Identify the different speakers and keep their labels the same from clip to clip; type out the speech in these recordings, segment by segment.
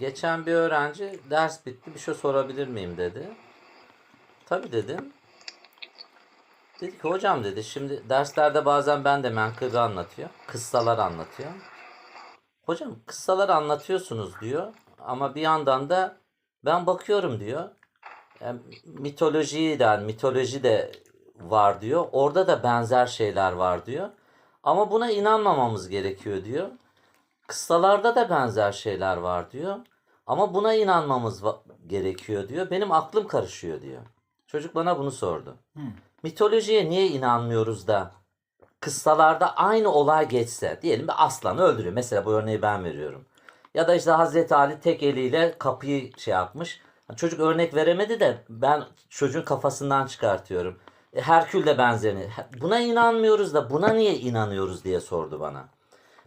Speaker 1: geçen bir öğrenci ders bitti bir şey sorabilir miyim dedi. Tabii dedim. Dedi ki hocam dedi şimdi derslerde bazen ben de menkıbe anlatıyor. Kıssalar anlatıyor. Hocam kıssalar anlatıyorsunuz diyor. Ama bir yandan da ben bakıyorum diyor. Yani mitolojiden mitoloji de var diyor. Orada da benzer şeyler var diyor. Ama buna inanmamamız gerekiyor diyor. Kıssalarda da benzer şeyler var diyor. Ama buna inanmamız gerekiyor diyor. Benim aklım karışıyor diyor. Çocuk bana bunu sordu. Mitolojiye niye inanmıyoruz da kıssalarda aynı olay geçse diyelim bir aslanı öldürüyor. Mesela bu örneği ben veriyorum. Ya da işte Hazreti Ali tek eliyle kapıyı şey yapmış. Çocuk örnek veremedi de ben çocuğun kafasından çıkartıyorum. E, Herkül de benzerini. Buna inanmıyoruz da buna niye inanıyoruz diye sordu bana.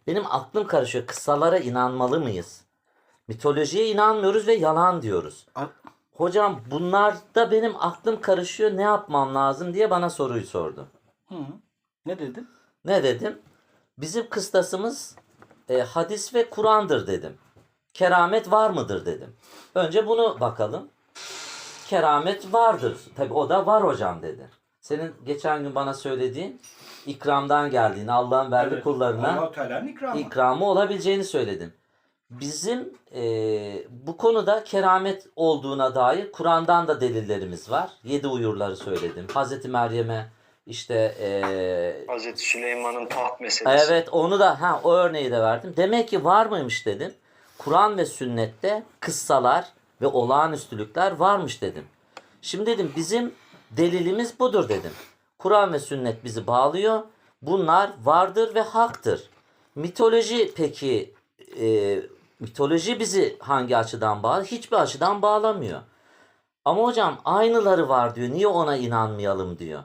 Speaker 1: Benim aklım karışıyor. Kıssalara inanmalı mıyız? Mitolojiye inanmıyoruz ve yalan diyoruz. Hocam bunlar da benim aklım karışıyor. Ne yapmam lazım diye bana soruyu sordu.
Speaker 2: Hı. Ne dedin?
Speaker 1: Ne dedim? Bizim kıstasımız e, hadis ve Kur'an'dır dedim. Keramet var mıdır dedim. Önce bunu bakalım. Keramet vardır. Tabi o da var hocam dedi. Senin geçen gün bana söylediğin ikramdan geldiğini Allah'ın verdiği kullarına
Speaker 2: Allah-u Teala'nın ikramı.
Speaker 1: ikramı olabileceğini söyledim. Bizim e, bu konuda keramet olduğuna dair Kur'an'dan da delillerimiz var. Yedi uyurları söyledim. Hazreti Meryem'e işte e,
Speaker 3: Hazreti Süleyman'ın taht meselesi.
Speaker 1: Evet onu da ha o örneği de verdim. Demek ki var mıymış dedim. Kur'an ve sünnette kıssalar ve olağanüstülükler varmış dedim. Şimdi dedim bizim delilimiz budur dedim. Kur'an ve sünnet bizi bağlıyor. Bunlar vardır ve haktır. Mitoloji peki e, mitoloji bizi hangi açıdan bağlı? Hiçbir açıdan bağlamıyor. Ama hocam aynıları var diyor. Niye ona inanmayalım diyor.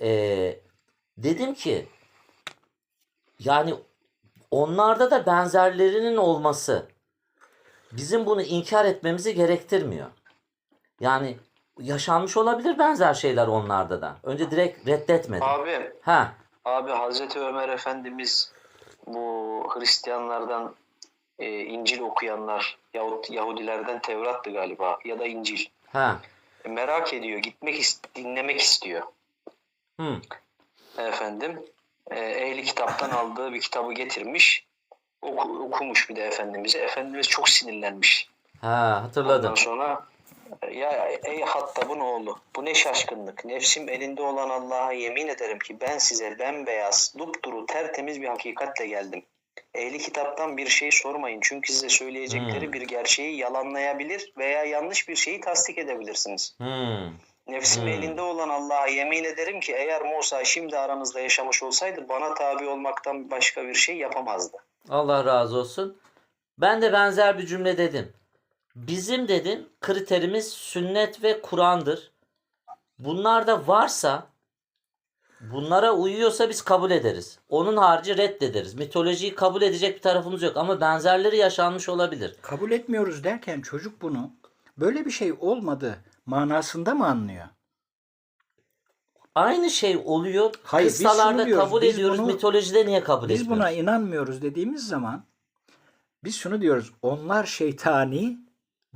Speaker 1: E, dedim ki yani onlarda da benzerlerinin olması bizim bunu inkar etmemizi gerektirmiyor. Yani yaşanmış olabilir benzer şeyler onlarda da. Önce direkt reddetmedim.
Speaker 3: Abi,
Speaker 1: Ha,
Speaker 3: abi Hazreti Ömer Efendimiz bu Hristiyanlardan e, İncil okuyanlar yahut Yahudilerden Tevrat'tı galiba ya da İncil.
Speaker 1: ha.
Speaker 3: E, merak ediyor, gitmek is- dinlemek istiyor.
Speaker 1: Hı.
Speaker 3: Efendim, e, ehli kitaptan aldığı bir kitabı getirmiş. Oku- okumuş bir de Efendimiz'e. Efendimiz çok sinirlenmiş.
Speaker 1: Ha, hatırladım.
Speaker 3: Ondan sonra ya ey Hattab'ın oğlu bu ne şaşkınlık. Nefsim elinde olan Allah'a yemin ederim ki ben size bembeyaz, dupduru, tertemiz bir hakikatle geldim. Ehli kitaptan bir şey sormayın. Çünkü size söyleyecekleri
Speaker 1: Hmm.
Speaker 3: bir gerçeği yalanlayabilir veya yanlış bir şeyi tasdik edebilirsiniz.
Speaker 1: Hmm.
Speaker 3: Nefsim
Speaker 1: Hmm.
Speaker 3: elinde olan Allah'a yemin ederim ki eğer Musa şimdi aranızda yaşamış olsaydı bana tabi olmaktan başka bir şey yapamazdı.
Speaker 1: Allah razı olsun. Ben de benzer bir cümle dedim. Bizim dedim kriterimiz sünnet ve Kur'an'dır. Bunlar da varsa bunlara uyuyorsa biz kabul ederiz. Onun harici reddederiz. Mitolojiyi kabul edecek bir tarafımız yok ama benzerleri yaşanmış olabilir.
Speaker 2: Kabul etmiyoruz derken çocuk bunu böyle bir şey olmadı manasında mı anlıyor?
Speaker 1: Aynı şey oluyor.
Speaker 2: Hayır, biz
Speaker 1: Kıssalarda
Speaker 2: diyoruz,
Speaker 1: kabul
Speaker 2: biz
Speaker 1: ediyoruz.
Speaker 2: bunu-
Speaker 1: mitolojide niye kabul
Speaker 2: Biz
Speaker 1: etmiyoruz?
Speaker 2: buna inanmıyoruz dediğimiz zaman biz şunu diyoruz. Onlar şeytani,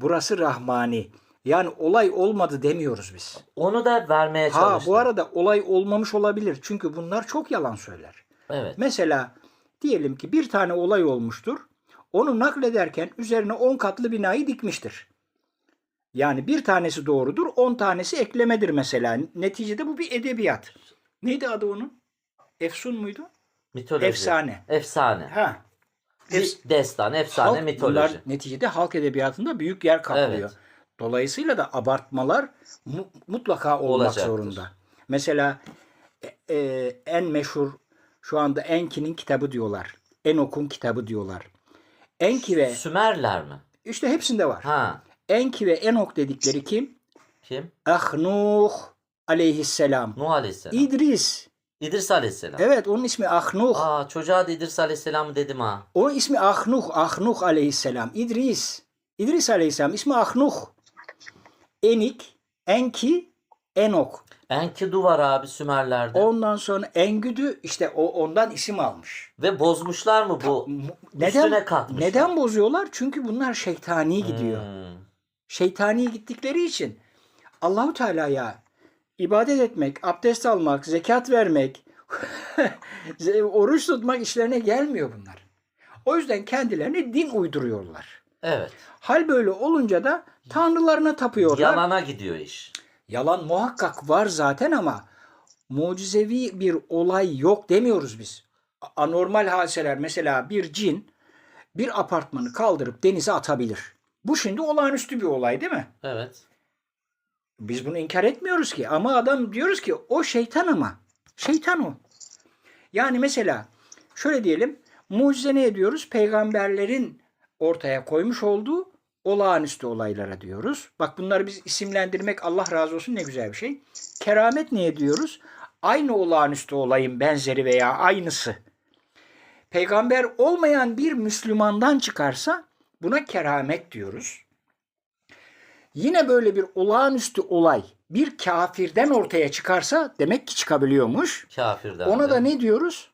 Speaker 2: burası rahmani. Yani olay olmadı demiyoruz biz.
Speaker 1: Onu da vermeye
Speaker 2: Ha
Speaker 1: çalıştım.
Speaker 2: bu arada olay olmamış olabilir. Çünkü bunlar çok yalan söyler.
Speaker 1: Evet.
Speaker 2: Mesela diyelim ki bir tane olay olmuştur. Onu naklederken üzerine 10 katlı binayı dikmiştir. Yani bir tanesi doğrudur, 10 tanesi eklemedir mesela. Neticede bu bir edebiyat. Neydi adı onun? Efsun muydu?
Speaker 1: Mitoloji.
Speaker 2: Efsane.
Speaker 1: Efsane.
Speaker 2: Ha.
Speaker 1: Bir destan, efsane,
Speaker 2: Halk-
Speaker 1: mitoloji.
Speaker 2: Bunlar neticede halk edebiyatında büyük yer kaplıyor.
Speaker 1: Evet.
Speaker 2: Dolayısıyla da abartmalar mu- mutlaka olmak
Speaker 1: Olacaktır.
Speaker 2: zorunda. Mesela e, e, en meşhur şu anda Enki'nin kitabı diyorlar. Enok'un kitabı diyorlar. Enki ve
Speaker 1: Sümerler mi?
Speaker 2: işte hepsinde var.
Speaker 1: Ha.
Speaker 2: Enki ve Enok dedikleri kim?
Speaker 1: Kim?
Speaker 2: Ahnuh aleyhisselam.
Speaker 1: Nuh Aleyhisselam.
Speaker 2: İdris.
Speaker 1: İdris Aleyhisselam.
Speaker 2: Evet onun ismi Ahnuh.
Speaker 1: Aa çocuğa da İdris Aleyhisselam'ı dedim ha.
Speaker 2: Onun ismi Ahnuh. Ahnuh aleyhisselam. İdris. İdris aleyhisselam ismi Ahnuh. Enik, Enki, Enok.
Speaker 1: Enkidu var abi Sümerler'de.
Speaker 2: Ondan sonra Engüdü işte o ondan isim almış.
Speaker 1: Ve bozmuşlar mı bu?
Speaker 2: Mu-
Speaker 1: Üstüne
Speaker 2: Neden
Speaker 1: katmışlar.
Speaker 2: neden bozuyorlar? Çünkü bunlar şeytani gidiyor.
Speaker 1: Hmm.
Speaker 2: Şeytani gittikleri için Allahu Teala'ya ibadet etmek, abdest almak, zekat vermek, oruç tutmak işlerine gelmiyor bunlar. O yüzden kendilerine din uyduruyorlar.
Speaker 1: Evet.
Speaker 2: Hal böyle olunca da tanrılarına tapıyorlar.
Speaker 1: Yalana gidiyor iş.
Speaker 2: Yalan muhakkak var zaten ama mucizevi bir olay yok demiyoruz biz. Anormal hadiseler mesela bir cin bir apartmanı kaldırıp denize atabilir. Bu şimdi olağanüstü bir olay değil mi?
Speaker 1: Evet.
Speaker 2: Biz bunu inkar etmiyoruz ki ama adam diyoruz ki o şeytan ama. Şeytan o. Yani mesela şöyle diyelim mucize ne diyoruz? Peygamberlerin ortaya koymuş olduğu olağanüstü olaylara diyoruz. Bak bunları biz isimlendirmek Allah razı olsun ne güzel bir şey. Keramet niye diyoruz? Aynı olağanüstü olayın benzeri veya aynısı. Peygamber olmayan bir Müslümandan çıkarsa buna keramet diyoruz. Yine böyle bir olağanüstü olay bir kafirden ortaya çıkarsa demek ki çıkabiliyormuş.
Speaker 1: Kafirden.
Speaker 2: Ona
Speaker 1: de.
Speaker 2: da ne diyoruz?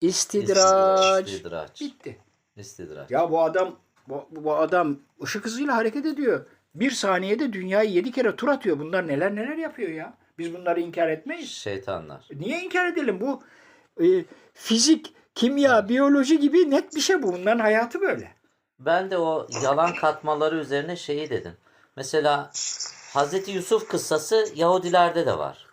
Speaker 2: İstidraç.
Speaker 1: İstidraç.
Speaker 2: Bitti.
Speaker 1: İstidraç.
Speaker 2: Ya bu adam bu, bu adam ışık hızıyla hareket ediyor. Bir saniyede dünyayı yedi kere tur atıyor. Bunlar neler neler yapıyor ya. Biz bunları inkar etmeyiz.
Speaker 1: Şeytanlar.
Speaker 2: Niye inkar edelim? Bu e, fizik, kimya, biyoloji gibi net bir şey bu. Bunların hayatı böyle.
Speaker 1: Ben de o yalan katmaları üzerine şeyi dedim. Mesela Hazreti Yusuf kıssası Yahudilerde de var.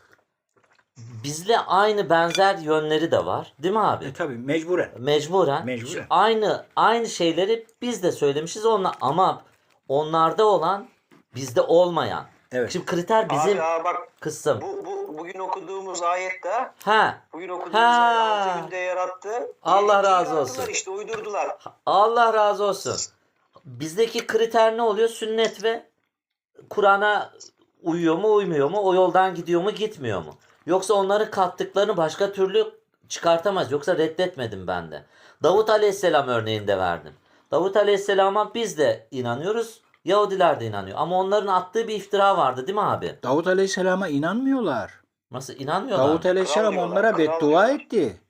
Speaker 1: Bizle aynı benzer yönleri de var. Değil mi abi?
Speaker 2: E tabi mecburen.
Speaker 1: Mecburen.
Speaker 2: Mecburen.
Speaker 1: Şu Aynı aynı şeyleri biz de söylemişiz onlar ama onlarda olan bizde olmayan.
Speaker 2: Evet.
Speaker 1: Şimdi kriter bizim
Speaker 3: Abi, abi bak
Speaker 1: kısım.
Speaker 3: bu, bu bugün okuduğumuz ayette
Speaker 1: Ha.
Speaker 3: bugün okuduğumuz
Speaker 1: Ha.
Speaker 3: günde yarattı.
Speaker 1: Allah razı olsun.
Speaker 3: işte uydurdular.
Speaker 1: Allah razı olsun. Bizdeki kriter ne oluyor? Sünnet ve Kur'an'a uyuyor mu uymuyor mu? O yoldan gidiyor mu gitmiyor mu? Yoksa onların kattıklarını başka türlü çıkartamaz. Yoksa reddetmedim ben de. Davut Aleyhisselam örneğinde verdim. Davut Aleyhisselam'a biz de inanıyoruz. Yahudiler de inanıyor. Ama onların attığı bir iftira vardı değil mi abi?
Speaker 2: Davut Aleyhisselam'a inanmıyorlar.
Speaker 1: Nasıl inanmıyorlar?
Speaker 2: Davut? Aleyhisselam onlara beddua etti.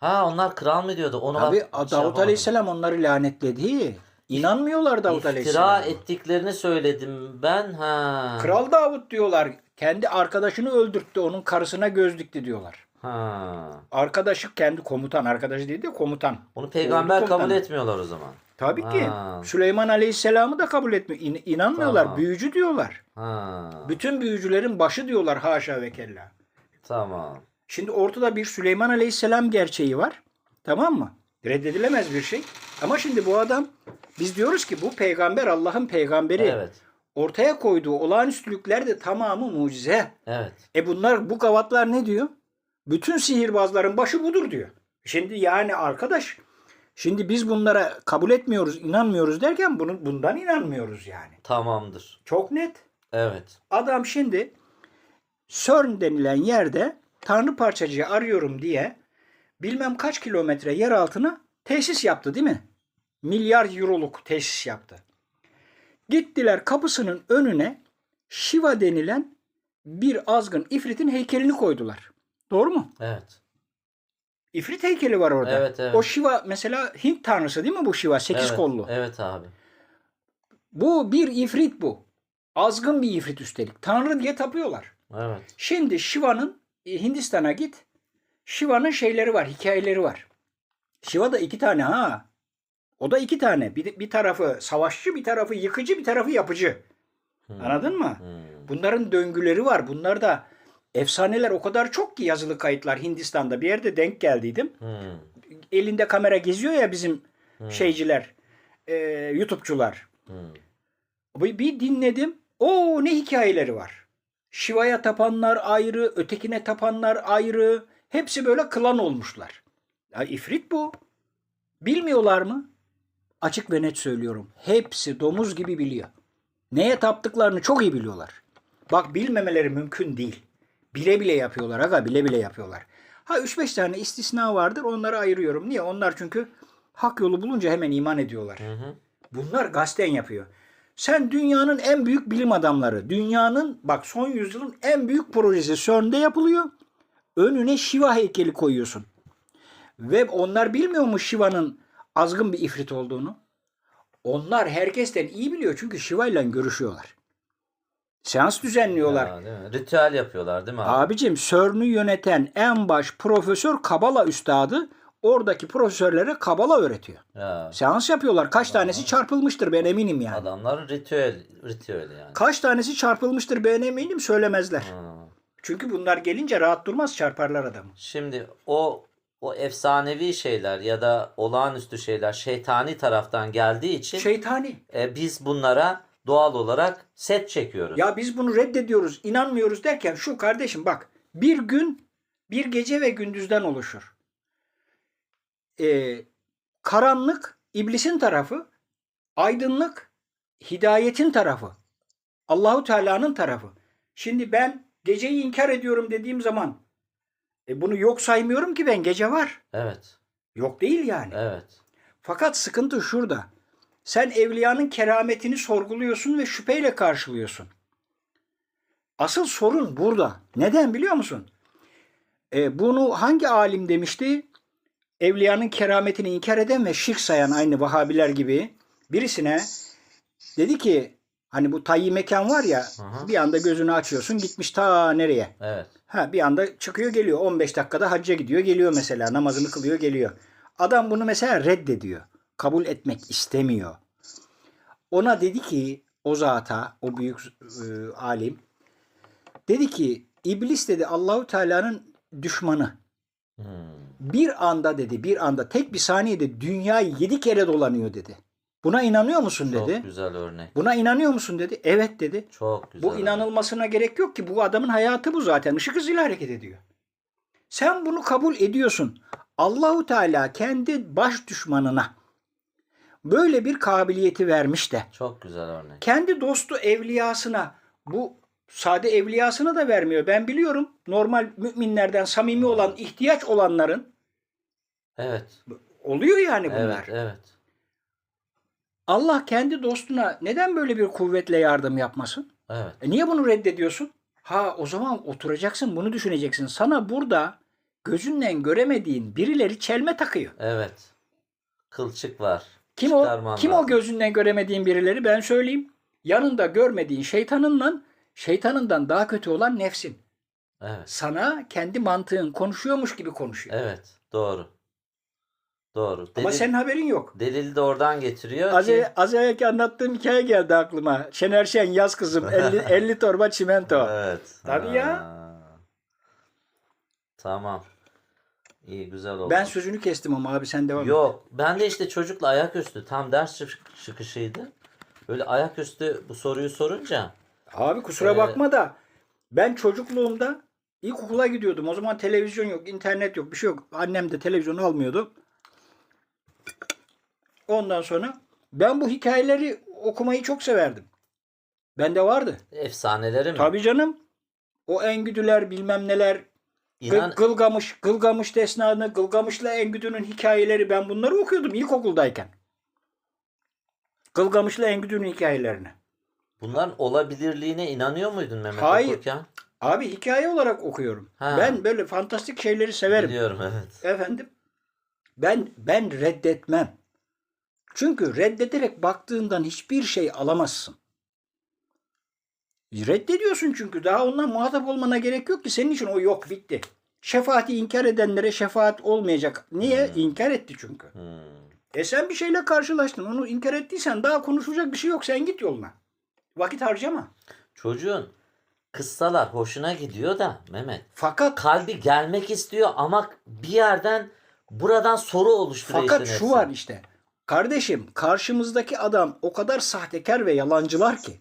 Speaker 1: Ha onlar kral mı diyordu? Onu
Speaker 2: Tabi
Speaker 1: bak, şey
Speaker 2: Davut
Speaker 1: yapamadım.
Speaker 2: Aleyhisselam onları lanetledi. İnanmıyorlar Davut
Speaker 1: İftira
Speaker 2: Aleyhisselam'a.
Speaker 1: ettiklerini söyledim ben. Ha.
Speaker 2: Kral Davut diyorlar. Kendi arkadaşını öldürttü. Onun karısına göz dikti diyorlar.
Speaker 1: Ha.
Speaker 2: Arkadaşı kendi komutan. Arkadaşı değil de komutan.
Speaker 1: Onu peygamber
Speaker 2: Ordu
Speaker 1: kabul
Speaker 2: komutanı.
Speaker 1: etmiyorlar o zaman.
Speaker 2: Tabii ki.
Speaker 1: Ha.
Speaker 2: Süleyman Aleyhisselam'ı da kabul etmiyor. İn- inanmıyorlar.
Speaker 1: Tamam.
Speaker 2: Büyücü diyorlar.
Speaker 1: Ha.
Speaker 2: Bütün büyücülerin başı diyorlar haşa ve kella.
Speaker 1: Tamam.
Speaker 2: Şimdi ortada bir Süleyman Aleyhisselam gerçeği var. Tamam mı? Reddedilemez bir şey. Ama şimdi bu adam biz diyoruz ki bu peygamber Allah'ın peygamberi.
Speaker 1: Evet.
Speaker 2: Ortaya koyduğu olağanüstülükler de tamamı mucize.
Speaker 1: Evet.
Speaker 2: E bunlar bu gavatlar ne diyor? Bütün sihirbazların başı budur diyor. Şimdi yani arkadaş şimdi biz bunlara kabul etmiyoruz, inanmıyoruz derken bunu, bundan inanmıyoruz yani.
Speaker 1: Tamamdır.
Speaker 2: Çok net.
Speaker 1: Evet.
Speaker 2: Adam şimdi CERN denilen yerde tanrı parçacığı arıyorum diye bilmem kaç kilometre yer altına tesis yaptı değil mi? Milyar euroluk tesis yaptı. Gittiler kapısının önüne Shiva denilen bir azgın ifritin heykelini koydular. Doğru mu?
Speaker 1: Evet.
Speaker 2: İfrit heykeli var orada.
Speaker 1: Evet, evet.
Speaker 2: O Shiva mesela Hint tanrısı değil mi bu Shiva? Sekiz
Speaker 1: evet.
Speaker 2: kollu.
Speaker 1: Evet abi.
Speaker 2: Bu bir ifrit bu. Azgın bir ifrit üstelik. Tanrı diye tapıyorlar.
Speaker 1: Evet.
Speaker 2: Şimdi Shiva'nın e, Hindistan'a git. Shiva'nın şeyleri var, hikayeleri var. Shiva da iki tane ha. O da iki tane. Bir, bir tarafı savaşçı, bir tarafı yıkıcı, bir tarafı yapıcı.
Speaker 1: Hmm.
Speaker 2: Anladın mı?
Speaker 1: Hmm.
Speaker 2: Bunların döngüleri var. Bunlar da efsaneler o kadar çok ki yazılı kayıtlar Hindistan'da. Bir yerde denk geldiydim.
Speaker 1: Hmm.
Speaker 2: Elinde kamera geziyor ya bizim
Speaker 1: Hmm.
Speaker 2: şeyciler, e, YouTube'cular.
Speaker 1: Hmm.
Speaker 2: Bir, bir dinledim. O ne hikayeleri var. Şiva'ya tapanlar ayrı, ötekine tapanlar ayrı. Hepsi böyle klan olmuşlar. Ya ifrit bu. Bilmiyorlar mı? Açık ve net söylüyorum. Hepsi domuz gibi biliyor. Neye taptıklarını çok iyi biliyorlar. Bak bilmemeleri mümkün değil. Bile bile yapıyorlar aga bile bile yapıyorlar. Ha 3-5 tane istisna vardır onları ayırıyorum. Niye? Onlar çünkü hak yolu bulunca hemen iman ediyorlar.
Speaker 1: Hı hı.
Speaker 2: Bunlar gasten yapıyor. Sen dünyanın en büyük bilim adamları, dünyanın bak son yüzyılın en büyük projesi CERN'de yapılıyor. Önüne Shiva heykeli koyuyorsun. Ve onlar bilmiyor mu Shiva'nın azgın bir ifrit olduğunu? Onlar herkesten iyi biliyor çünkü ile görüşüyorlar. Seans düzenliyorlar.
Speaker 1: Ya, değil mi? Ritüel yapıyorlar değil mi abi?
Speaker 2: Abicim CERN'ü yöneten en baş profesör Kabala üstadı oradaki profesörlere Kabala öğretiyor.
Speaker 1: Ya,
Speaker 2: Seans yapıyorlar. Kaç tanesi çarpılmıştır ben eminim yani.
Speaker 1: adamların ritüel, ritüeli yani.
Speaker 2: Kaç tanesi çarpılmıştır ben eminim söylemezler.
Speaker 1: Hı.
Speaker 2: Çünkü bunlar gelince rahat durmaz çarparlar adamı.
Speaker 1: Şimdi o o efsanevi şeyler ya da olağanüstü şeyler şeytani taraftan geldiği için
Speaker 2: Şeytani.
Speaker 1: e, biz bunlara doğal olarak set çekiyoruz.
Speaker 2: Ya biz bunu reddediyoruz, inanmıyoruz derken şu kardeşim bak bir gün bir gece ve gündüzden oluşur. Ee, karanlık iblisin tarafı, aydınlık hidayetin tarafı. Allahu Teala'nın tarafı. Şimdi ben geceyi inkar ediyorum dediğim zaman e, bunu yok saymıyorum ki ben gece var.
Speaker 1: Evet.
Speaker 2: Yok değil yani.
Speaker 1: Evet.
Speaker 2: Fakat sıkıntı şurada. Sen evliyanın kerametini sorguluyorsun ve şüpheyle karşılıyorsun. Asıl sorun burada. Neden biliyor musun? E, bunu hangi alim demişti? Evliyanın kerametini inkar eden ve şirk sayan aynı Vahabiler gibi birisine dedi ki hani bu tayyi mekan var ya
Speaker 1: hı.
Speaker 2: bir anda gözünü açıyorsun gitmiş ta nereye?
Speaker 1: Evet.
Speaker 2: Ha bir anda çıkıyor geliyor. 15 dakikada hacca gidiyor geliyor mesela. Namazını kılıyor geliyor. Adam bunu mesela reddediyor. Kabul etmek istemiyor. Ona dedi ki o zata, o büyük e, alim dedi ki iblis dedi Allahu Teala'nın düşmanı.
Speaker 1: Hmm.
Speaker 2: Bir anda dedi, bir anda tek bir saniyede dünyayı yedi kere dolanıyor dedi. Buna inanıyor musun
Speaker 1: Çok
Speaker 2: dedi.
Speaker 1: güzel örnek.
Speaker 2: Buna inanıyor musun dedi. Evet dedi.
Speaker 1: Çok güzel.
Speaker 2: Bu inanılmasına gerek yok ki. Bu adamın hayatı bu zaten. Işık hızıyla hareket ediyor. Sen bunu kabul ediyorsun. Allahu Teala kendi baş düşmanına böyle bir kabiliyeti vermiş de
Speaker 1: Çok güzel örnek.
Speaker 2: kendi dostu evliyasına bu sade evliyasına da vermiyor. Ben biliyorum normal müminlerden samimi olan ihtiyaç olanların
Speaker 1: Evet.
Speaker 2: oluyor yani bunlar.
Speaker 1: Evet, evet.
Speaker 2: Allah kendi dostuna neden böyle bir kuvvetle yardım yapmasın?
Speaker 1: Evet.
Speaker 2: E niye bunu reddediyorsun? Ha o zaman oturacaksın bunu düşüneceksin. Sana burada gözünle göremediğin birileri çelme takıyor.
Speaker 1: Evet. Kılçık var.
Speaker 2: Kim o? Kim o
Speaker 1: lazım.
Speaker 2: gözünden göremediğin birileri? Ben söyleyeyim. Yanında görmediğin şeytanınla şeytanından daha kötü olan nefsin.
Speaker 1: Evet.
Speaker 2: Sana kendi mantığın konuşuyormuş gibi konuşuyor.
Speaker 1: Evet. Doğru. Doğru.
Speaker 2: Ama
Speaker 1: Delil,
Speaker 2: senin haberin yok.
Speaker 1: delil de oradan getiriyor
Speaker 2: Az,
Speaker 1: ki.
Speaker 2: az evvelki anlattığım hikaye geldi aklıma. Şener Şen yaz kızım 50, 50 torba çimento.
Speaker 1: Evet.
Speaker 2: Tabii ya.
Speaker 1: Ha. Tamam. İyi güzel oldu.
Speaker 2: Ben sözünü kestim ama abi sen devam et.
Speaker 1: Yok. Ben de işte çocukla ayaküstü tam ders çık- çıkışıydı. Böyle ayaküstü bu soruyu sorunca
Speaker 2: Abi kusura
Speaker 1: Ee,
Speaker 2: bakma da ben çocukluğumda ilkokula gidiyordum. O zaman televizyon yok, internet yok, bir şey yok. Annem de televizyon almıyordu. Ondan sonra ben bu hikayeleri okumayı çok severdim. Bende vardı.
Speaker 1: efsaneleri mi?
Speaker 2: Tabii canım. O Engüdüler bilmem neler. Gıl-
Speaker 1: İnan
Speaker 2: Gılgamış, Gılgamış Desnanı, Gılgamış'la Engüdü'nün hikayeleri ben bunları okuyordum ilkokuldayken. Gılgamış'la Engüdü'nün hikayelerini.
Speaker 1: bunların olabilirliğine inanıyor muydun Mehmet
Speaker 2: Hayır.
Speaker 1: okurken?
Speaker 2: Abi hikaye olarak okuyorum.
Speaker 1: Ha.
Speaker 2: Ben böyle fantastik şeyleri severim.
Speaker 1: Biliyorum evet.
Speaker 2: Efendim ben ben reddetmem. Çünkü reddederek baktığından hiçbir şey alamazsın. Reddediyorsun çünkü daha ondan muhatap olmana gerek yok ki senin için o yok bitti. Şefaati inkar edenlere şefaat olmayacak. Niye? İnkar etti çünkü.
Speaker 1: Hmm.
Speaker 2: E sen bir şeyle karşılaştın. Onu inkar ettiysen daha konuşacak bir şey yok. Sen git yoluna. Vakit harcama.
Speaker 1: Çocuğun kıssalar hoşuna gidiyor da Mehmet.
Speaker 2: Fakat
Speaker 1: Kalbi gelmek istiyor ama bir yerden buradan soru oluşturuyor
Speaker 2: Fakat şu var işte. Kardeşim karşımızdaki adam o kadar sahtekar ve yalancılar ki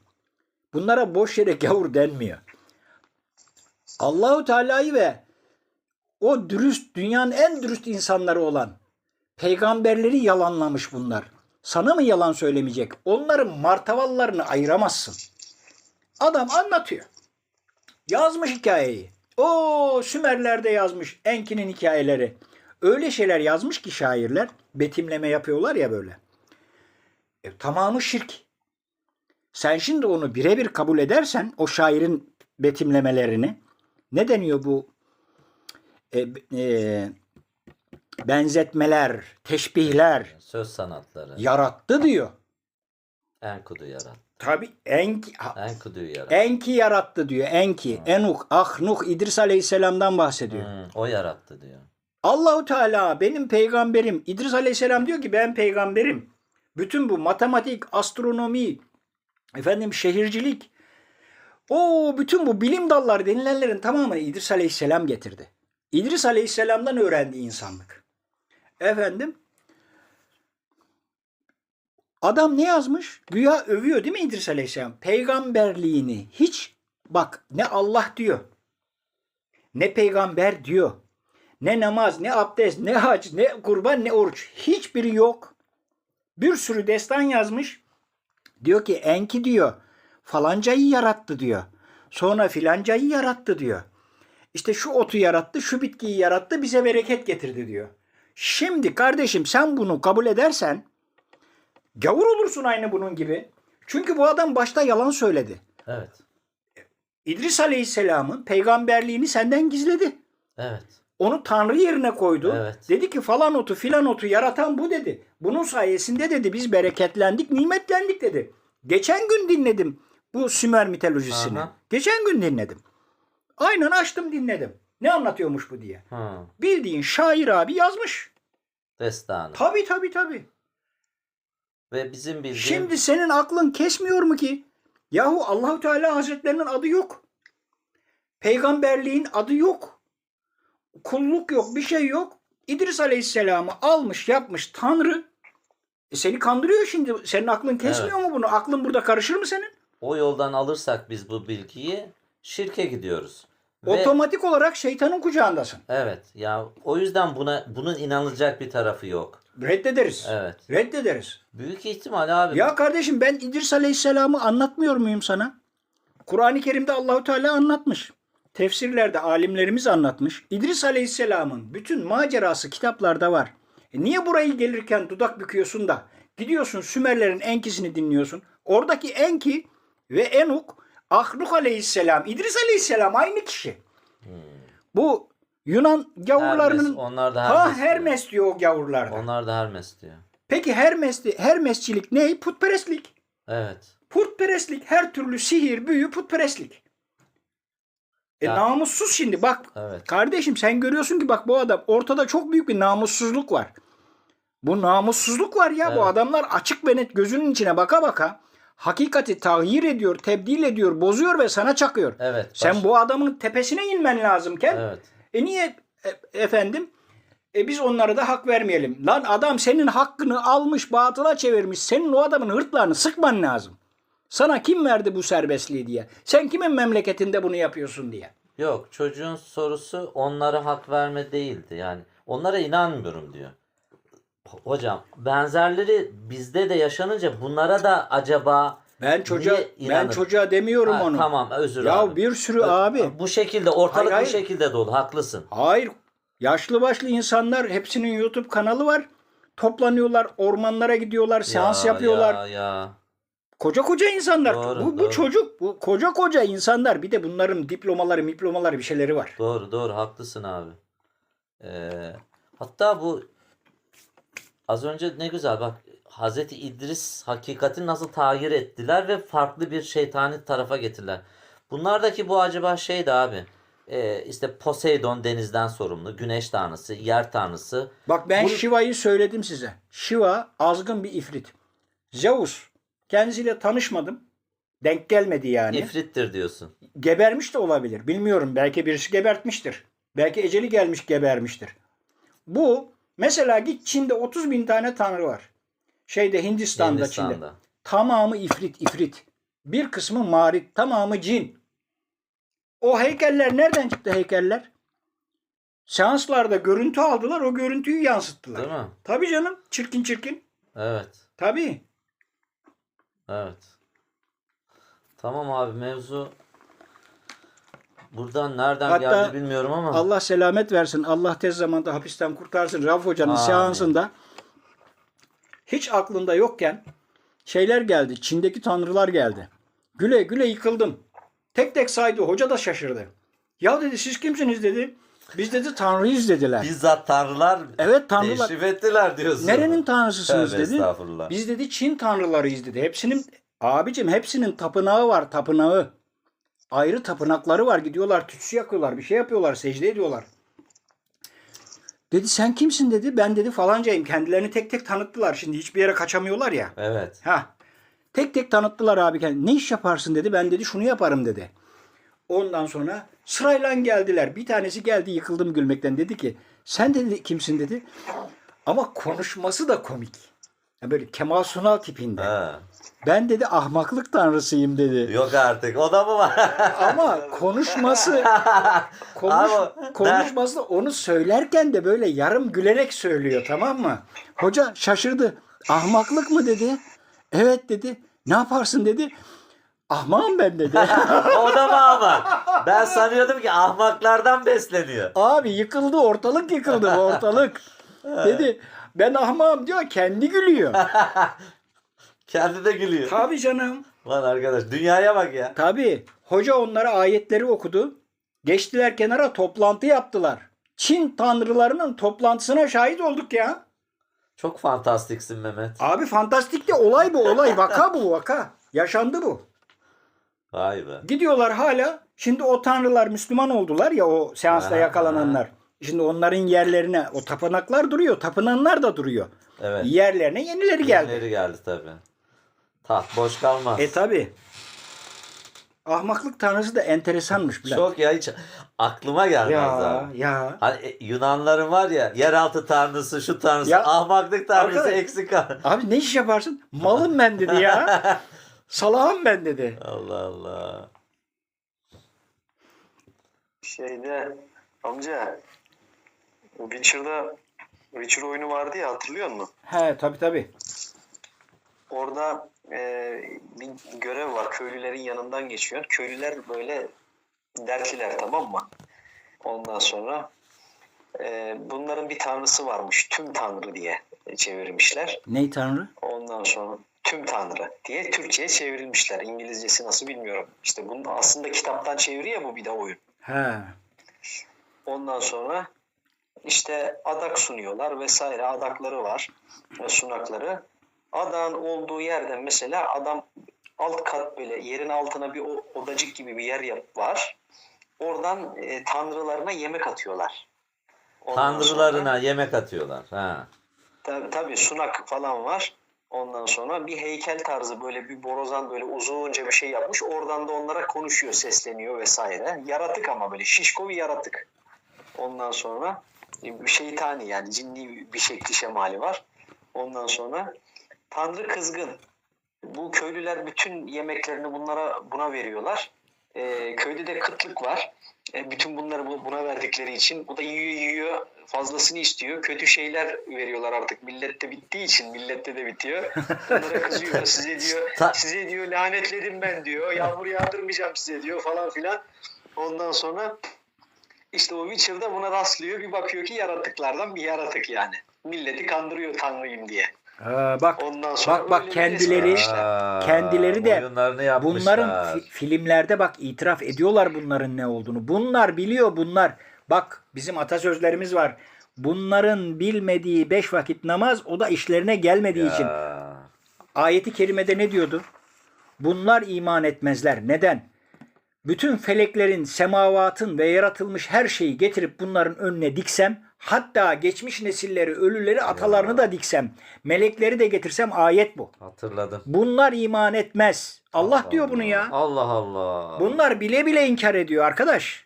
Speaker 2: bunlara boş yere gavur denmiyor. Allahu Teala'yı ve o dürüst dünyanın en dürüst insanları olan peygamberleri yalanlamış bunlar. Sana mı yalan söylemeyecek? Onların martavallarını ayıramazsın. Adam anlatıyor. Yazmış hikayeyi. O Sümerler'de yazmış Enki'nin hikayeleri. Öyle şeyler yazmış ki şairler betimleme yapıyorlar ya böyle. E, tamamı şirk. Sen şimdi onu birebir kabul edersen o şairin betimlemelerini ne deniyor bu e, e, benzetmeler, teşbihler
Speaker 1: Söz sanatları.
Speaker 2: yarattı diyor.
Speaker 1: Enkudu yarattı.
Speaker 2: Tabi Enki,
Speaker 1: Enkudu'yu yarattı.
Speaker 2: Enki yarattı diyor. Enki, Enuk, Ahnuk, İdris Aleyhisselam'dan bahsediyor.
Speaker 1: Hmm, o yarattı diyor.
Speaker 2: Allahu Teala benim peygamberim. İdris Aleyhisselam diyor ki ben peygamberim. Bütün bu matematik, astronomi, efendim şehircilik, o bütün bu bilim dalları denilenlerin tamamını İdris Aleyhisselam getirdi. İdris Aleyhisselam'dan öğrendi insanlık. Efendim Adam ne yazmış? Güya övüyor değil mi İdris Aleyhisselam? Peygamberliğini hiç bak ne Allah diyor. Ne peygamber diyor. Ne namaz, ne abdest, ne hac, ne kurban, ne oruç. Hiçbiri yok. Bir sürü destan yazmış. Diyor ki Enki diyor falancayı yarattı diyor. Sonra filancayı yarattı diyor. İşte şu otu yarattı, şu bitkiyi yarattı, bize bereket getirdi diyor. Şimdi kardeşim sen bunu kabul edersen gavur olursun aynı bunun gibi. Çünkü bu adam başta yalan söyledi.
Speaker 1: Evet.
Speaker 2: İdris Aleyhisselam'ın peygamberliğini senden gizledi.
Speaker 1: Evet.
Speaker 2: Onu Tanrı yerine koydu.
Speaker 1: Evet.
Speaker 2: Dedi ki falan otu filan otu yaratan bu dedi. Bunun sayesinde dedi biz bereketlendik, nimetlendik dedi. Geçen gün dinledim bu Sümer mitolojisini.
Speaker 1: Aha.
Speaker 2: Geçen gün dinledim. Aynen açtım dinledim. Ne anlatıyormuş bu diye.
Speaker 1: Hı.
Speaker 2: Bildiğin şair abi yazmış.
Speaker 1: Destanı.
Speaker 2: Tabii tabii tabii.
Speaker 1: Ve bizim bildiğim
Speaker 2: Şimdi senin aklın kesmiyor mu ki? Yahu Allahu Teala Hazretlerinin adı yok. Peygamberliğin adı yok. Kulluk yok, bir şey yok. İdris Aleyhisselam'ı almış, yapmış Tanrı. E seni kandırıyor şimdi. Senin aklın kesmiyor mu bunu? Aklın burada karışır mı senin?
Speaker 1: o yoldan alırsak biz bu bilgiyi şirke gidiyoruz. Ve,
Speaker 2: Otomatik olarak şeytanın kucağındasın.
Speaker 1: evet ya o yüzden buna bunun inanılacak bir tarafı yok.
Speaker 2: Reddederiz.
Speaker 1: Evet.
Speaker 2: Reddederiz.
Speaker 1: Büyük ihtimal abi.
Speaker 2: Ya kardeşim ben İdris Aleyhisselam'ı anlatmıyor muyum sana? Kur'an-ı Kerim'de Allahu Teala anlatmış. Tefsirlerde alimlerimiz anlatmış. İdris Aleyhisselam'ın bütün macerası kitaplarda var. E niye burayı gelirken dudak büküyorsun da gidiyorsun Sümerlerin Enki'sini dinliyorsun. Oradaki Enki ve Enuk Ahnuk Aleyhisselam, İdris Aleyhisselam aynı kişi. Bu Yunan gavurlarının
Speaker 1: Hermes, onlar da
Speaker 2: ha
Speaker 1: Hermes. diyor.
Speaker 2: Hermes diyor o gavurlarda.
Speaker 1: Onlar da Hermes diyor.
Speaker 2: Peki Hermes, Hermesçilik ne? Putperestlik.
Speaker 1: Evet.
Speaker 2: Putperestlik her türlü sihir, büyü, putperestlik. E
Speaker 1: Ya.
Speaker 2: namussuz şimdi bak.
Speaker 1: Evet.
Speaker 2: Kardeşim sen görüyorsun ki bak bu adam ortada çok büyük bir namussuzluk var. Bu namussuzluk var ya bu
Speaker 1: Evet.
Speaker 2: adamlar açık ve net gözünün içine baka baka hakikati tahyir ediyor, tebdil ediyor, bozuyor ve sana çakıyor.
Speaker 1: Evet.
Speaker 2: Sen
Speaker 1: baş-
Speaker 2: bu adamın tepesine inmen lazımken
Speaker 1: Evet.
Speaker 2: e niye e- efendim e biz onlara da hak vermeyelim. Lan adam senin hakkını almış batıla çevirmiş. Senin o adamın hırtlağını sıkman lazım. Sana kim verdi bu serbestliği diye. Sen kimin memleketinde bunu yapıyorsun diye.
Speaker 1: Yok çocuğun sorusu onlara hak verme değildi yani. Onlara inanmıyorum diyor. Hocam benzerleri bizde de yaşanınca bunlara da acaba
Speaker 2: Ben çocuğa
Speaker 1: Niye
Speaker 2: ben
Speaker 1: inanır?
Speaker 2: çocuğa demiyorum
Speaker 1: Ha,
Speaker 2: onu.
Speaker 1: tamam özür
Speaker 2: ya
Speaker 1: abi.
Speaker 2: bir sürü abi.
Speaker 1: Bu şekilde ortalık
Speaker 2: Hayır,
Speaker 1: bu
Speaker 2: hayır.
Speaker 1: şekilde dolu haklısın.
Speaker 2: Hayır. Yaşlı başlı insanlar hepsinin YouTube kanalı var. Toplanıyorlar, ormanlara gidiyorlar, seans
Speaker 1: Ya,
Speaker 2: yapıyorlar.
Speaker 1: Ya ya.
Speaker 2: Koca koca insanlar.
Speaker 1: Doğru,
Speaker 2: bu, bu
Speaker 1: doğru.
Speaker 2: çocuk, bu koca koca insanlar. Bir de bunların diplomaları, diplomaları bir şeyleri var.
Speaker 1: Doğru doğru haklısın abi. Ee, hatta bu az önce ne güzel bak Hazreti İdris hakikati nasıl tahir ettiler ve farklı bir şeytani tarafa getirdiler. Bunlardaki bu acaba şeydi abi. Ee, işte Poseidon denizden sorumlu, güneş tanrısı, yer tanrısı.
Speaker 2: Bak ben
Speaker 1: Bu-
Speaker 2: Shiva'yı söyledim size. Shiva azgın bir ifrit. Zeus kendisiyle tanışmadım. Denk gelmedi yani.
Speaker 1: İfrittir diyorsun.
Speaker 2: Gebermiş de olabilir. Bilmiyorum. Belki birisi gebertmiştir. Belki eceli gelmiş gebermiştir. Bu mesela git Çin'de 30 bin tane tanrı var. Şeyde Hindistan'da, Çin'de.
Speaker 1: Hindistan'da.
Speaker 2: Tamamı ifrit ifrit. Bir kısmı marit. Tamamı cin. O heykeller nereden çıktı heykeller? Seanslarda görüntü aldılar. O görüntüyü yansıttılar.
Speaker 1: Değil mi?
Speaker 2: Tabii canım. Çirkin çirkin.
Speaker 1: Evet.
Speaker 2: Tabii.
Speaker 1: Evet. Tamam abi mevzu buradan nereden
Speaker 2: Hatta
Speaker 1: geldi bilmiyorum ama
Speaker 2: Allah selamet versin. Allah tez zamanda hapisten kurtarsın. Raf Hoca'nın
Speaker 1: Amin.
Speaker 2: seansında hiç aklında yokken şeyler geldi. Çin'deki tanrılar geldi. Güle güle yıkıldım. Tek tek saydı. Hoca da şaşırdı. Ya dedi siz kimsiniz dedi. Biz dedi tanrıyız dediler.
Speaker 1: Bizzat tanrılar
Speaker 2: Evet tanrılar.
Speaker 1: teşrif ettiler diyorsun.
Speaker 2: Nerenin tanrısısınız
Speaker 1: Tövbe
Speaker 2: dedi.
Speaker 1: estağfurullah.
Speaker 2: Biz dedi Çin tanrılarıyız dedi. Hepsinin abicim hepsinin tapınağı var tapınağı. Ayrı tapınakları var. Gidiyorlar tütsü yakıyorlar. Bir şey yapıyorlar. Secde ediyorlar. Dedi sen kimsin dedi. Ben dedi falancayım. Kendilerini tek tek tanıttılar. Şimdi hiçbir yere kaçamıyorlar ya.
Speaker 1: Evet.
Speaker 2: Ha. Tek tek tanıttılar abi kendini. Ne iş yaparsın dedi. Ben dedi şunu yaparım dedi. Ondan sonra sırayla geldiler. Bir tanesi geldi yıkıldım gülmekten. Dedi ki sen dedi kimsin dedi. Ama konuşması da komik. Ya böyle Kemal Sunal tipinde.
Speaker 1: Ha.
Speaker 2: Ben dedi ahmaklık tanrısıyım dedi.
Speaker 1: Yok artık. O da mı var?
Speaker 2: Ama konuşması konuş,
Speaker 1: Ama
Speaker 2: konuşması da onu söylerken de böyle yarım gülerek söylüyor tamam mı? Hoca şaşırdı. Ahmaklık mı dedi. Evet dedi. Ne yaparsın dedi. Ahmağım ben dedi.
Speaker 1: o da mı ama? Ben sanıyordum ki ahmaklardan besleniyor.
Speaker 2: Abi yıkıldı ortalık yıkıldı bu ortalık. dedi ben ahmağım diyor kendi gülüyor.
Speaker 1: Kendi de gülüyor.
Speaker 2: Tabii canım.
Speaker 1: Lan arkadaş dünyaya bak ya.
Speaker 2: Tabii. Hoca onlara ayetleri okudu. Geçtiler kenara toplantı yaptılar. Çin tanrılarının toplantısına şahit olduk ya.
Speaker 1: Çok fantastiksin Mehmet.
Speaker 2: Abi fantastik de olay bu olay. Vaka bu vaka. Yaşandı bu.
Speaker 1: Vay be.
Speaker 2: Gidiyorlar hala. Şimdi o tanrılar Müslüman oldular ya o seansta
Speaker 1: Aha.
Speaker 2: yakalananlar. Şimdi onların yerlerine o tapınaklar duruyor. Tapınanlar da duruyor.
Speaker 1: Evet.
Speaker 2: Yerlerine yenileri geldi.
Speaker 1: Yenileri geldi tabii. Taht boş kalmaz.
Speaker 2: E tabi. Ahmaklık tanrısı da enteresanmış. Bülent.
Speaker 1: Çok ya hiç aklıma gelmez
Speaker 2: ya
Speaker 1: abi.
Speaker 2: ya.
Speaker 1: Hani e, Yunanların var ya yeraltı tanrısı şu tanrısı
Speaker 2: Ya,
Speaker 1: ahmaklık tanrısı
Speaker 2: arkadaş-
Speaker 1: eksik
Speaker 2: Abi ne iş yaparsın? Malım ben dedi ya. Salağım ben dedi.
Speaker 1: Allah Allah.
Speaker 3: Şeyde amca o Witcher'da Witcher oyunu vardı ya hatırlıyor musun?
Speaker 2: He tabi tabi.
Speaker 3: Orada e, bir görev var. Köylülerin yanından geçiyor. Köylüler böyle dertliler tamam mı? Ondan sonra e, bunların bir tanrısı varmış. Tüm tanrı diye çevirmişler.
Speaker 2: Ney tanrı?
Speaker 3: Ondan sonra tüm tanrı diye Türkçe'ye çevrilmişler. İngilizcesi nasıl bilmiyorum. İşte bunun aslında kitaptan çeviriyor bu bir de oyun.
Speaker 2: He.
Speaker 3: Ondan sonra işte adak sunuyorlar vesaire adakları var sunakları. Adağın olduğu yerden mesela adam alt kat böyle yerin altına bir odacık gibi bir yer yap var. Oradan e, tanrılarına yemek atıyorlar. Ondan
Speaker 1: Tanrılarına
Speaker 3: sonra-
Speaker 1: yemek atıyorlar. Ha.
Speaker 3: Tabii, tabii sunak falan var. Ondan sonra bir heykel tarzı böyle bir borazan böyle uzunca bir şey yapmış. Oradan da onlara konuşuyor, sesleniyor vesaire. Yaratık ama böyle şişko bir yaratık. Ondan sonra bir şeytani yani cinli bir şekli şemali var. Ondan sonra Tanrı kızgın. Bu köylüler bütün yemeklerini bunlara buna veriyorlar. Ee, köyde de kıtlık var. E, bütün bunları bu- buna verdikleri için bu da yiyor yiyor fazlasını istiyor. Kötü şeyler veriyorlar artık. Millette bittiği için millette de bitiyor. Bunlara kızıyor. Size diyor size diyor lanetledim ben diyor. Yağmur yağdırmayacağım size diyor falan filan. Ondan sonra işte o Witcher'da buna rastlıyor. Bir bakıyor ki yaratıklardan bir yaratık yani. Milleti kandırıyor tanrıyım diye.
Speaker 2: Ha, bak
Speaker 3: Ondan sonra
Speaker 2: bak bak
Speaker 3: öyle
Speaker 2: kendileri
Speaker 1: Aa,
Speaker 2: kendileri de
Speaker 1: oyunlarını yapmışlar.
Speaker 2: bunların fi- filmlerde bak itiraf ediyorlar bunların ne olduğunu. Bunlar biliyor bunlar. Bak bizim atasözlerimiz var. Bunların bilmediği beş vakit namaz o da işlerine gelmediği için.
Speaker 1: Ya.
Speaker 2: Ayeti kerimede ne diyordu? Bunlar iman etmezler. Neden? Bütün feleklerin, semavatın ve yaratılmış her şeyi getirip bunların önüne diksem, hatta geçmiş nesilleri, ölüleri, atalarını da diksem, melekleri de getirsem ayet bu.
Speaker 1: Hatırladım.
Speaker 2: Bunlar iman etmez. Allah diyor bunu ya.
Speaker 1: Allah Allah.
Speaker 2: Bunlar bile bile inkar ediyor arkadaş.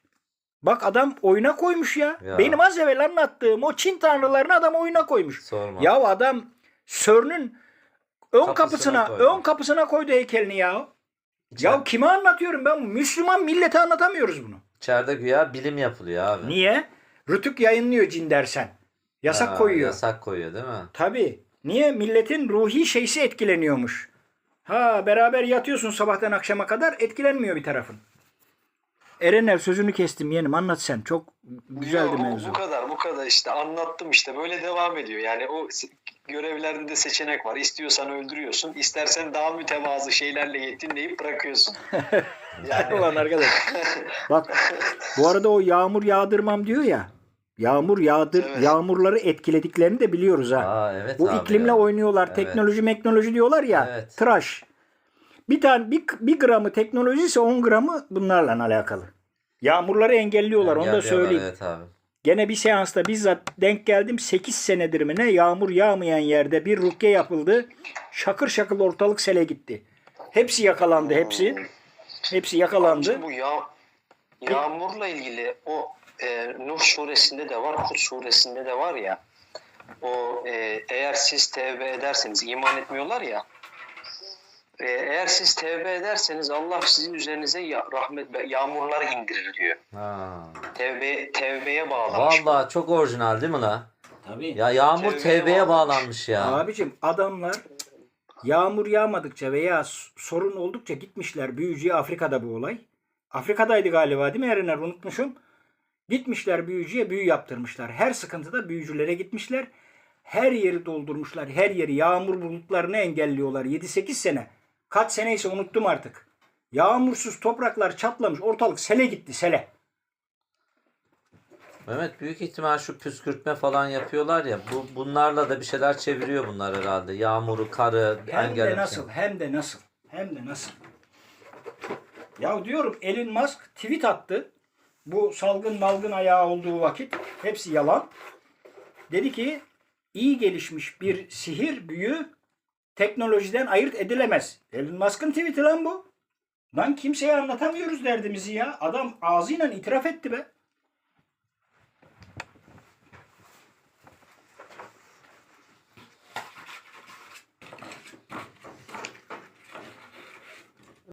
Speaker 2: Bak adam oyuna koymuş ya.
Speaker 1: Ya.
Speaker 2: Benim az evvel anlattığım o Çin tanrılarını adam oyuna koymuş.
Speaker 1: Sorma.
Speaker 2: Ya adam Sörn'ün ön
Speaker 1: Kapısına
Speaker 2: kapısına,
Speaker 1: koydu.
Speaker 2: ön kapısına koydu heykelini ya. Ya kime anlatıyorum ben? Müslüman millete anlatamıyoruz bunu.
Speaker 1: İçeride güya bilim yapılıyor abi.
Speaker 2: Niye? Rütük yayınlıyor cin dersen. Yasak
Speaker 1: Ha,
Speaker 2: koyuyor.
Speaker 1: Yasak koyuyor değil mi?
Speaker 2: Tabii. Niye? Milletin ruhi şeysi etkileniyormuş. Ha beraber yatıyorsun sabahtan akşama kadar etkilenmiyor bir tarafın. Erener sözünü kestim yeğenim anlat sen. Çok güzeldi
Speaker 3: Yo, bu-
Speaker 2: mevzu.
Speaker 3: Bu kadar bu kadar işte anlattım işte böyle devam ediyor. Yani o se- görevlerinde seçenek var. İstiyorsan öldürüyorsun. istersen daha mütevazı şeylerle yetinleyip bırakıyorsun. Yani
Speaker 2: Ulan arkadaş. Bak bu arada o yağmur yağdırmam diyor ya. Yağmur yağdır
Speaker 3: Evet.
Speaker 2: yağmurları etkilediklerini de biliyoruz ha.
Speaker 1: Aa evet
Speaker 2: Bu
Speaker 1: abi
Speaker 2: iklimle
Speaker 1: ya.
Speaker 2: oynuyorlar.
Speaker 1: Evet.
Speaker 2: Teknoloji meknoloji diyorlar ya.
Speaker 1: Evet.
Speaker 2: Tıraş. Bir tane bir, bir gramı teknoloji ise 10 gramı bunlarla alakalı. Yağmurları engelliyorlar onu da söyleyeyim.
Speaker 1: Evet abi.
Speaker 2: Gene bir seansta bizzat denk geldim. 8 senedir mi ne yağmur yağmayan yerde bir rukiye yapıldı. Şakır şakır ortalık sele gitti. Hepsi yakalandı hepsi. Hepsi yakalandı.
Speaker 3: Amca bu yağ, yağmurla ilgili o e, Nuh suresinde de var, Hud suresinde de var ya. O e, eğer siz tevbe ederseniz iman etmiyorlar ya. E, eğer siz tevbe ederseniz Allah sizin üzerinize ya, rahmet yağmurlar indirir diyor.
Speaker 1: Ha.
Speaker 3: Tevbe tevbeye bağlamış.
Speaker 1: Vallahi çok orijinal değil mi la?
Speaker 2: Tabii.
Speaker 1: Ya yağmur
Speaker 3: Tevbeye
Speaker 1: tevbeye
Speaker 3: bağlanmış.
Speaker 1: bağlanmış ya.
Speaker 2: Abicim adamlar yağmur yağmadıkça veya sorun oldukça gitmişler büyücüye Afrika'da bu olay. Afrika'daydı galiba değil mi Erener unutmuşum. Gitmişler büyücüye büyü yaptırmışlar. Her sıkıntıda büyücülere gitmişler. Her yeri doldurmuşlar. Her yeri yağmur bulutlarını engelliyorlar. 7-8 sene. Kaç seneyse unuttum artık. Yağmursuz topraklar çatlamış. Ortalık sele gitti sele.
Speaker 1: Mehmet büyük ihtimal şu püskürtme falan yapıyorlar ya. Bu bunlarla da bir şeyler çeviriyor bunlar herhalde. Yağmuru, karı
Speaker 2: Hem de nasıl,
Speaker 1: için.
Speaker 2: hem de nasıl, hem de nasıl. Ya diyorum Elon Musk tweet attı. Bu salgın malgın ayağı olduğu vakit hepsi yalan. Dedi ki iyi gelişmiş bir sihir büyü teknolojiden ayırt edilemez. Elon Musk'ın tweet'i lan bu. Lan kimseye anlatamıyoruz derdimizi ya. Adam ağzıyla itiraf etti be.